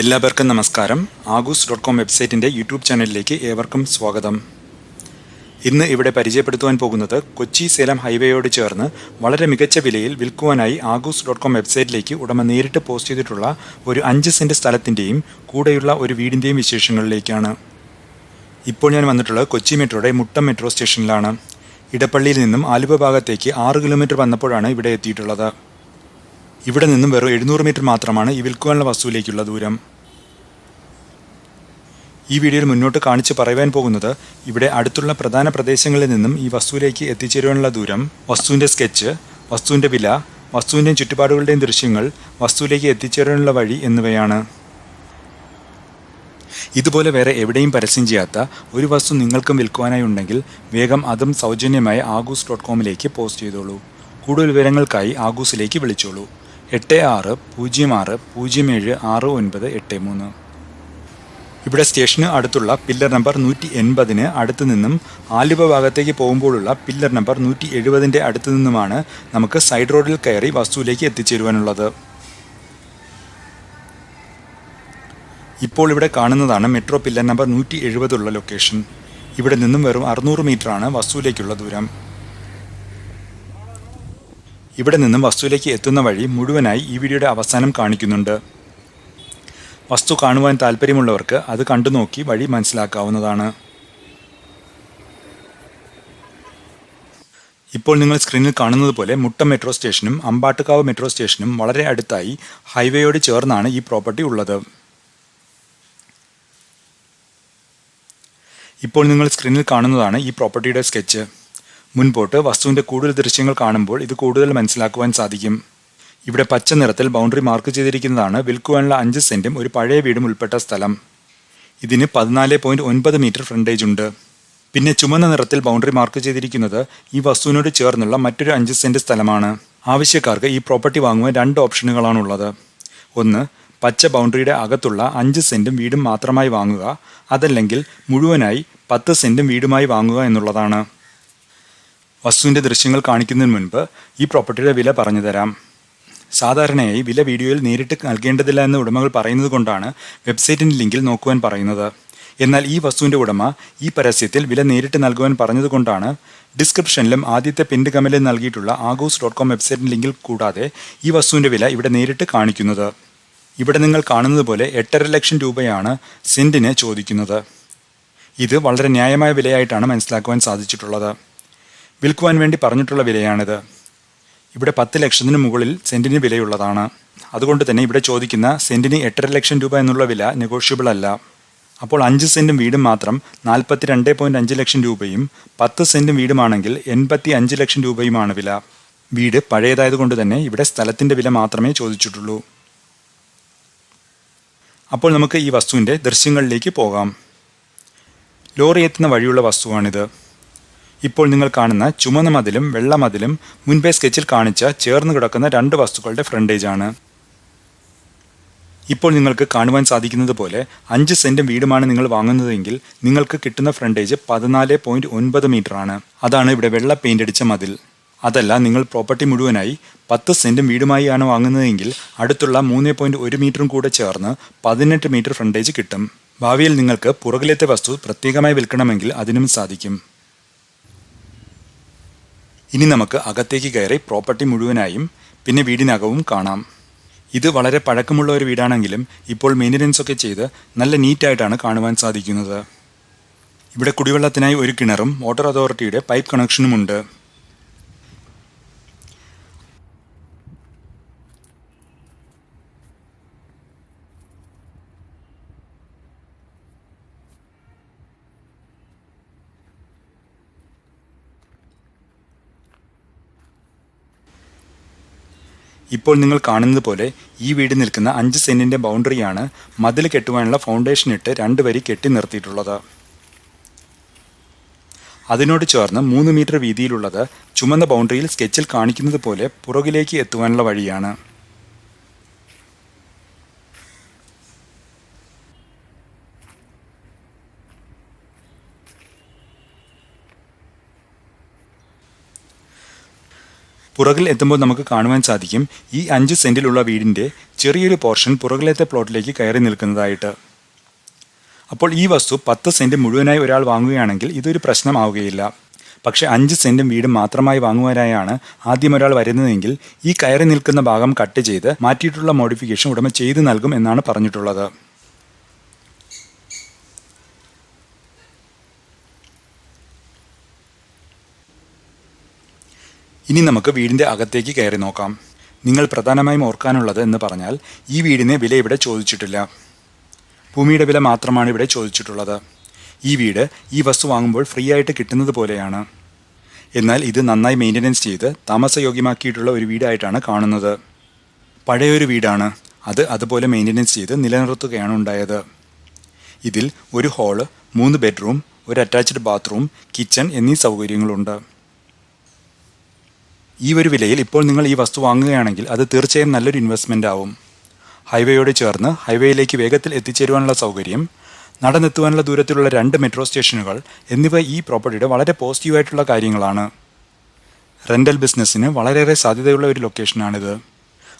എല്ലാവർക്കും നമസ്കാരം. ആഗൂസ് ഡോട്ട് കോം വെബ്സൈറ്റിന്റെ യൂട്യൂബ് ചാനലിലേക്ക് ഏവർക്കും സ്വാഗതം. ഇന്ന് ഇവിടെ പരിചയപ്പെടുത്തുവാൻ പോകുന്നത് കൊച്ചി സേലം ഹൈവേയോട് ചേർന്ന് വളരെ മികച്ച വിലയിൽ വിൽക്കുവാനായി ആഗൂസ് ഡോട്ട് കോം വെബ്സൈറ്റിലേക്ക് ഉടമ നേരിട്ട് പോസ്റ്റ് ചെയ്തിട്ടുള്ള ഒരു അഞ്ച് സെന്റ് സ്ഥലത്തിന്റെയും കൂടെയുള്ള ഒരു വീടിന്റെയും വിശേഷങ്ങളിലേക്കാണ്. ഇപ്പോൾ ഞാൻ വന്നിട്ടുള്ളത് കൊച്ചി മെട്രോയുടെ മുട്ടം മെട്രോ സ്റ്റേഷനിലാണ്. ഇടപ്പള്ളിയിൽ നിന്നും ആലുവ ഭാഗത്തേക്ക് ആറ് കിലോമീറ്റർ വന്നപ്പോഴാണ് ഇവിടെ എത്തിയിട്ടുള്ളത്. ഇവിടെ നിന്നും വെറും എഴുന്നൂറ് മീറ്റർ മാത്രമാണ് ഈ വിൽക്കുവാനുള്ള വസ്തുവിലേക്കുള്ള ദൂരം. ഈ വീഡിയോയിൽ മുന്നോട്ട് കാണിച്ച് പറയുവാൻ പോകുന്നത് ഇവിടെ അടുത്തുള്ള പ്രധാന പ്രദേശങ്ങളിൽ നിന്നും ഈ വസ്തുവിലേക്ക് എത്തിച്ചേരുവാനുള്ള ദൂരം വസ്തുവിന്റെ സ്കെച്ച് വസ്തുവിന്റെ വില വസ്തുവിന്റെയും ചുറ്റുപാടുകളുടെയും ദൃശ്യങ്ങൾ വസ്തുവിലേക്ക് എത്തിച്ചേരാനുള്ള വഴി എന്നിവയാണ്. ഇതുപോലെ വേറെ എവിടെയും പരസ്യം ചെയ്യാത്ത ഒരു വസ്തു നിങ്ങൾക്കും വിൽക്കുവാനായി ഉണ്ടെങ്കിൽ വേഗം അതും സൗജന്യമായി ആഗൂസ് ഡോട്ട് കോമിലേക്ക് പോസ്റ്റ് ചെയ്തോളൂ. കൂടുതൽ വിവരങ്ങൾക്കായി ആഗൂസിലേക്ക് വിളിച്ചോളൂ. എട്ട് ആറ് പൂജ്യം ആറ് പൂജ്യം ഏഴ് ആറ് ഒൻപത് എട്ട് മൂന്ന്. ഇവിടെ സ്റ്റേഷന് അടുത്തുള്ള പില്ലർ നമ്പർ നൂറ്റി എൺപതിന് അടുത്ത് നിന്നും ആലുവ ഭാഗത്തേക്ക് പോകുമ്പോഴുള്ള പില്ലർ നമ്പർ നൂറ്റി എഴുപതിന്റെ അടുത്ത് നിന്നുമാണ് നമുക്ക് സൈഡ് റോഡിൽ കയറി വസ്തുവിലേക്ക് എത്തിച്ചേരുവാനുള്ളത്. ഇപ്പോൾ ഇവിടെ കാണുന്നതാണ് മെട്രോ പില്ലർ നമ്പർ നൂറ്റി എഴുപതുള്ള ലൊക്കേഷൻ. ഇവിടെ നിന്നും വെറും അറുന്നൂറ് മീറ്ററാണ് വസ്തുവിലേക്കുള്ള ദൂരം. ഇവിടെ നിന്നും വസ്തുവിലേക്ക് എത്തുന്ന വഴി മുഴുവനായി ഈ വീഡിയോയുടെ അവസാനം കാണിക്കുന്നുണ്ട്. വസ്തു കാണുവാൻ താല്പര്യമുള്ളവർക്ക് അത് കണ്ടു നോക്കി വഴി മനസ്സിലാക്കാവുന്നതാണ്. ഇപ്പോൾ നിങ്ങൾ സ്ക്രീനിൽ കാണുന്നത് പോലെ മുട്ടം മെട്രോ സ്റ്റേഷനും അമ്പാട്ടുകാവ് മെട്രോ സ്റ്റേഷനും വളരെ അടുത്തായി ഹൈവേയോട് ചേർന്നാണ് ഈ പ്രോപ്പർട്ടി ഉള്ളത്. ഇപ്പോൾ നിങ്ങൾ സ്ക്രീനിൽ കാണുന്നതാണ് ഈ പ്രോപ്പർട്ടിയുടെ സ്കെച്ച്. മുൻപോട്ട് വസ്തുവിന്റെ കൂടുതൽ ദൃശ്യങ്ങൾ കാണുമ്പോൾ ഇത് കൂടുതൽ മനസ്സിലാക്കുവാൻ സാധിക്കും. ഇവിടെ പച്ച നിറത്തിൽ ബൗണ്ടറി മാർക്ക് ചെയ്തിരിക്കുന്നതാണ് വിൽക്കുവാനുള്ള അഞ്ച് സെന്റും ഒരു പഴയ വീടും ഉൾപ്പെട്ട സ്ഥലം. ഇതിന് പതിനാല് പോയിന്റ് ഒൻപത് മീറ്റർ ഫ്രണ്ടേജ് ഉണ്ട്. പിന്നെ ചുമന്ന നിറത്തിൽ ബൗണ്ടറി മാർക്ക് ചെയ്തിരിക്കുന്നത് ഈ വസ്തുവിനോട് ചേർന്നുള്ള മറ്റൊരു അഞ്ച് സെന്റ് സ്ഥലമാണ്. ആവശ്യക്കാർക്ക് ഈ പ്രോപ്പർട്ടി വാങ്ങുവാൻ രണ്ട് ഓപ്ഷനുകളാണുള്ളത്. ഒന്ന് പച്ച ബൗണ്ടറിയുടെ അകത്തുള്ള അഞ്ച് സെന്റും വീടും മാത്രമായി വാങ്ങുക. അതല്ലെങ്കിൽ മുഴുവനായി പത്ത് സെന്റും വീടുമായി വാങ്ങുക എന്നുള്ളതാണ്. വസ്തുവിന്റെ ദൃശ്യങ്ങൾ കാണിക്കുന്നതിന് മുൻപ് ഈ പ്രോപ്പർട്ടിയുടെ വില പറഞ്ഞു തരാം. സാധാരണയായി വില വീഡിയോയിൽ നേരിട്ട് നൽകേണ്ടതില്ല എന്ന് ഉടമകൾ പറയുന്നത് കൊണ്ടാണ് വെബ്സൈറ്റിന്റെ ലിങ്കിൽ നോക്കുവാൻ പറയുന്നത്. എന്നാൽ ഈ വസ്തുവിന്റെ ഉടമ ഈ പരസ്യത്തിൽ വില നേരിട്ട് നൽകുവാൻ പറഞ്ഞതുകൊണ്ടാണ് ഡിസ്ക്രിപ്ഷനിലും ആദ്യത്തെ പിൻഡ് കമലിൽ നൽകിയിട്ടുള്ള ആഗോസ് ഡോട്ട് കോം വെബ്സൈറ്റിന്റെ ലിങ്കിൽ കൂടാതെ ഈ വസ്തുവിന്റെ വില ഇവിടെ നേരിട്ട് കാണിക്കുന്നത്. ഇവിടെ നിങ്ങൾ കാണുന്നത് പോലെ എട്ടര ലക്ഷം രൂപയാണ് സെന്റിന് ചോദിക്കുന്നത്. ഇത് വളരെ ന്യായമായ വിലയായിട്ടാണ് മനസ്സിലാക്കുവാൻ സാധിച്ചിട്ടുള്ളത്. വിൽക്കുവാൻ വേണ്ടി പറഞ്ഞിട്ടുള്ള വിലയാണിത്. ഇവിടെ പത്ത് ലക്ഷത്തിന് മുകളിൽ സെന്റിന് വിലയുള്ളതാണ്. അതുകൊണ്ട് തന്നെ ഇവിടെ ചോദിക്കുന്ന സെന്റിന് എട്ടര ലക്ഷം രൂപ എന്നുള്ള വില നെഗോഷ്യബിൾ അല്ല. അപ്പോൾ അഞ്ച് സെന്റും വീടും മാത്രം നാൽപ്പത്തി രണ്ട് പോയിന്റ് അഞ്ച് ലക്ഷം രൂപയും പത്ത് സെന്റും വീടുമാണെങ്കിൽ എൺപത്തി അഞ്ച് ലക്ഷം രൂപയുമാണ് വില. വീട് പഴയതായതുകൊണ്ട് തന്നെ ഇവിടെ സ്ഥലത്തിന്റെ വില മാത്രമേ ചോദിച്ചിട്ടുള്ളൂ. അപ്പോൾ നമുക്ക് ഈ വസ്തുവിന്റെ ദൃശ്യങ്ങളിലേക്ക് പോകാം. ലോറി എത്തുന്ന വഴിയുള്ള വസ്തുവാണിത്. ഇപ്പോൾ നിങ്ങൾ കാണുന്ന ചുമന്ന മതിലും വെള്ള മതിലും മുൻപേ സ്കെച്ചിൽ കാണിച്ച ചേർന്ന് കിടക്കുന്ന രണ്ട് വസ്തുക്കളുടെ ഫ്രണ്ടേജ് ആണ്. ഇപ്പോൾ നിങ്ങൾക്ക് കാണുവാൻ സാധിക്കുന്നത് പോലെ അഞ്ച് സെന്റും വീടുമാണ് നിങ്ങൾ വാങ്ങുന്നതെങ്കിൽ നിങ്ങൾക്ക് കിട്ടുന്ന ഫ്രണ്ടേജ് പതിനാല് പോയിന്റ് ഒൻപത് മീറ്റർ ആണ് അതാണ് ഇവിടെ വെള്ള പെയിന്റ് അടിച്ച മതിൽ. അതല്ല നിങ്ങൾ പ്രോപ്പർട്ടി മുഴുവനായി പത്ത് വീടുമായി ആണ് വാങ്ങുന്നതെങ്കിൽ അടുത്തുള്ള മൂന്ന് പോയിന്റ് ഒരു മീറ്ററും കൂടെ ചേർന്ന് പതിനെട്ട് മീറ്റർ ഫ്രണ്ടേജ് കിട്ടും. ഭാവിയിൽ നിങ്ങൾക്ക് പുറകിലത്തെ വസ്തു പ്രത്യേകമായി വിൽക്കണമെങ്കിൽ അതിനും സാധിക്കും. ഇനി നമുക്ക് അകത്തേക്ക് കയറി പ്രോപ്പർട്ടി മുഴുവനായും പിന്നെ വീടിനകവും കാണാം. ഇത് വളരെ പഴക്കമുള്ള ഒരു വീടാണെങ്കിലും ഇപ്പോൾ മെയിന്റനൻസ് ഒക്കെ ചെയ്ത് നല്ല നീറ്റായിട്ടാണ് കാണുവാൻ സാധിക്കുന്നത്. ഇവിടെ കുടിവെള്ളത്തിനായി ഒരു കിണറും വാട്ടർ അതോറിറ്റിയുടെ പൈപ്പ് കണക്ഷനുമുണ്ട് ഇപ്പോൾ നിങ്ങൾ കാണുന്നത് പോലെ ഈ വീട് നിൽക്കുന്ന അഞ്ച് സെന്റിന്റെ ബൗണ്ടറിയാണ് മതിൽ കെട്ടുവാനുള്ള ഫൗണ്ടേഷൻ ഇട്ട് രണ്ട് വരി കെട്ടി നിർത്തിയിട്ടുള്ളത്. അതിനോട് ചേർന്ന് മൂന്ന് മീറ്റർ വീതിയിലുള്ളത് ചുമന്ന ബൗണ്ടറിയിൽ സ്കെച്ചിൽ കാണിക്കുന്നത് പോലെ പുറകിലേക്ക് എത്തുവാനുള്ള വഴിയാണ്. പുറകിൽ എത്തുമ്പോൾ നമുക്ക് കാണുവാൻ സാധിക്കും ഈ അഞ്ച് സെന്റിലുള്ള വീടിന്റെ ചെറിയൊരു പോർഷൻ പുറകിലത്തെ പ്ലോട്ടിലേക്ക് കയറി നിൽക്കുന്നതായിട്ട്. അപ്പോൾ ഈ വസ്തു പത്ത് സെന്റ് മുഴുവനായി ഒരാൾ വാങ്ങുകയാണെങ്കിൽ ഇതൊരു പ്രശ്നമാവുകയില്ല. പക്ഷേ അഞ്ച് സെന്റും വീടും മാത്രമായി വാങ്ങുവാനായാണ് ആദ്യം ഒരാൾ വരുന്നതെങ്കിൽ ഈ കയറി നിൽക്കുന്ന ഭാഗം കട്ട് ചെയ്ത് മാറ്റിയിട്ടുള്ള മോഡിഫിക്കേഷൻ ഉടമ ചെയ്തു നൽകും എന്നാണ് പറഞ്ഞിട്ടുള്ളത്. ഇനി നമുക്ക് വീടിന്റെ അകത്തേക്ക് കയറി നോക്കാം. നിങ്ങൾ പ്രധാനമായും ഓർക്കാനുള്ളത് എന്ന് പറഞ്ഞാൽ ഈ വീടിന് വില ഇവിടെ ചോദിച്ചിട്ടില്ല. ഭൂമിയുടെ വില മാത്രമാണ് ഇവിടെ ചോദിച്ചിട്ടുള്ളത്. ഈ വീട് ഈ വസ്തു വാങ്ങുമ്പോൾ ഫ്രീ ആയിട്ട് കിട്ടുന്നത് പോലെയാണ്. എന്നാൽ ഇത് നന്നായി മെയിന്റനൻസ് ചെയ്ത് താമസയോഗ്യമാക്കിയിട്ടുള്ള ഒരു വീടായിട്ടാണ് കാണുന്നത്. പഴയൊരു വീടാണ്. അത് അതുപോലെ മെയിന്റനൻസ് ചെയ്ത് നിലനിർത്തുകയാണ് ഉണ്ടായത്. ഇതിൽ ഒരു ഹാൾ മൂന്ന് ബെഡ്റൂം ഒരു അറ്റാച്ച്ഡ് ബാത്റൂം കിച്ചൺ എന്നീ സൗകര്യങ്ങളുണ്ട്. ഈ ഒരു വിലയിൽ ഇപ്പോൾ നിങ്ങൾ ഈ വസ്തു വാങ്ങുകയാണെങ്കിൽ അത് തീർച്ചയായും നല്ലൊരു ഇൻവെസ്റ്റ്മെന്റ് ആവും. ഹൈവേയോട് ചേർന്ന് ഹൈവേയിലേക്ക് വേഗത്തിൽ എത്തിച്ചേരുവാനുള്ള സൗകര്യം നടന്നെത്തുവാനുള്ള ദൂരത്തിലുള്ള രണ്ട് മെട്രോ സ്റ്റേഷനുകൾ എന്നിവ ഈ പ്രോപ്പർട്ടിയുടെ വളരെ പോസിറ്റീവായിട്ടുള്ള കാര്യങ്ങളാണ്. റെന്റൽ ബിസിനസ്സിന് വളരെയേറെ സാധ്യതയുള്ള ഒരു ലൊക്കേഷനാണിത്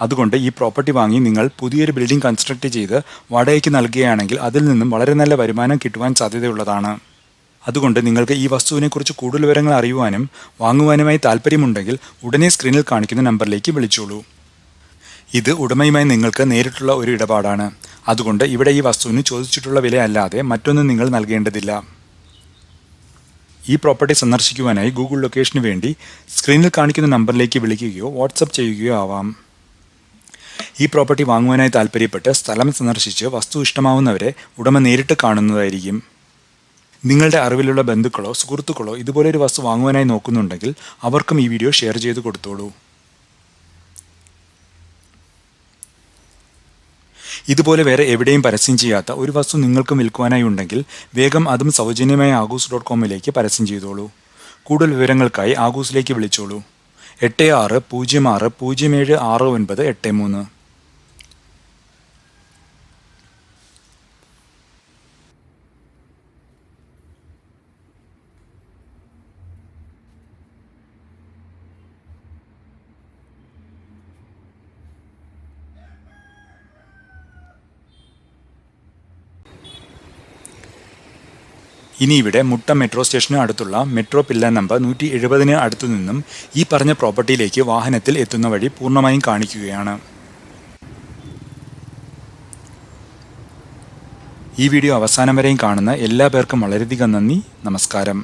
അതുകൊണ്ട് ഈ പ്രോപ്പർട്ടി വാങ്ങി നിങ്ങൾ പുതിയൊരു ബിൽഡിംഗ് കൺസ്ട്രക്ട് ചെയ്ത് വാടകയ്ക്ക് നൽകുകയാണെങ്കിൽ അതിൽ നിന്നും വളരെ നല്ല വരുമാനം കിട്ടുവാൻ സാധ്യതയുള്ളതാണ്. അതുകൊണ്ട് നിങ്ങൾക്ക് ഈ വസ്തുവിനെക്കുറിച്ച് കൂടുതൽ വിവരങ്ങൾ അറിയുവാനും വാങ്ങുവാനുമായി താല്പര്യമുണ്ടെങ്കിൽ ഉടനെ സ്ക്രീനിൽ കാണിക്കുന്ന നമ്പറിലേക്ക് വിളിച്ചോളൂ. ഇത് ഉടമയുമായി നിങ്ങൾക്ക് നേരിട്ടുള്ള ഒരു ഇടപാടാണ്. അതുകൊണ്ട് ഇവിടെ ഈ വസ്തുവിന് ചോദിച്ചിട്ടുള്ള വില അല്ലാതെ മറ്റൊന്നും നിങ്ങൾ നൽകേണ്ടതില്ല. ഈ പ്രോപ്പർട്ടി സന്ദർശിക്കുവാനായി ഗൂഗിൾ ലൊക്കേഷന് വേണ്ടി സ്ക്രീനിൽ കാണിക്കുന്ന നമ്പറിലേക്ക് വിളിക്കുകയോ വാട്സപ്പ് ചെയ്യുകയോ ആവാം. ഈ പ്രോപ്പർട്ടി വാങ്ങുവാനായി താല്പര്യപ്പെട്ട് സ്ഥലം സന്ദർശിച്ച് വസ്തു ഇഷ്ടമാവുന്നവരെ ഉടമ നേരിട്ട് കാണുന്നതായിരിക്കും. നിങ്ങളുടെ അറിവിലുള്ള ബന്ധുക്കളോ സുഹൃത്തുക്കളോ ഇതുപോലെ ഒരു വസ്തു വാങ്ങുവാനായി നോക്കുന്നുണ്ടെങ്കിൽ അവർക്കും ഈ വീഡിയോ ഷെയർ ചെയ്ത് കൊടുത്തോളൂ. ഇതുപോലെ വേറെ എവിടെയും പരസ്യം ചെയ്യാത്ത ഒരു വസ്തു നിങ്ങൾക്ക് വിൽക്കുവാനായി ഉണ്ടെങ്കിൽ വേഗം അതും സൗജന്യമായ ആഗൂസ് ഡോട്ട് കോമിലേക്ക് പരസ്യം ചെയ്തോളൂ. കൂടുതൽ വിവരങ്ങൾക്കായി ആഗൂസിലേക്ക് വിളിച്ചോളൂ. എട്ട് ആറ് പൂജ്യം ആറ് പൂജ്യം ഏഴ് ആറ് ഒൻപത് എട്ട് മൂന്ന്. ഇനി ഇവിടെ മുട്ട മെട്രോ സ്റ്റേഷന് അടുത്തുള്ള മെട്രോ പില്ലർ നമ്പർ നൂറ്റി എഴുപതിന് അടുത്തു നിന്നും ഈ പറഞ്ഞ പ്രോപ്പർട്ടിയിലേക്ക് വാഹനത്തിൽ എത്തുന്ന വഴി പൂർണമായും കാണിക്കുകയാണ്. ഈ വീഡിയോ അവസാനം വരെയും കാണുന്ന എല്ലാ പേർക്കും വളരെയധികം നന്ദി. നമസ്കാരം.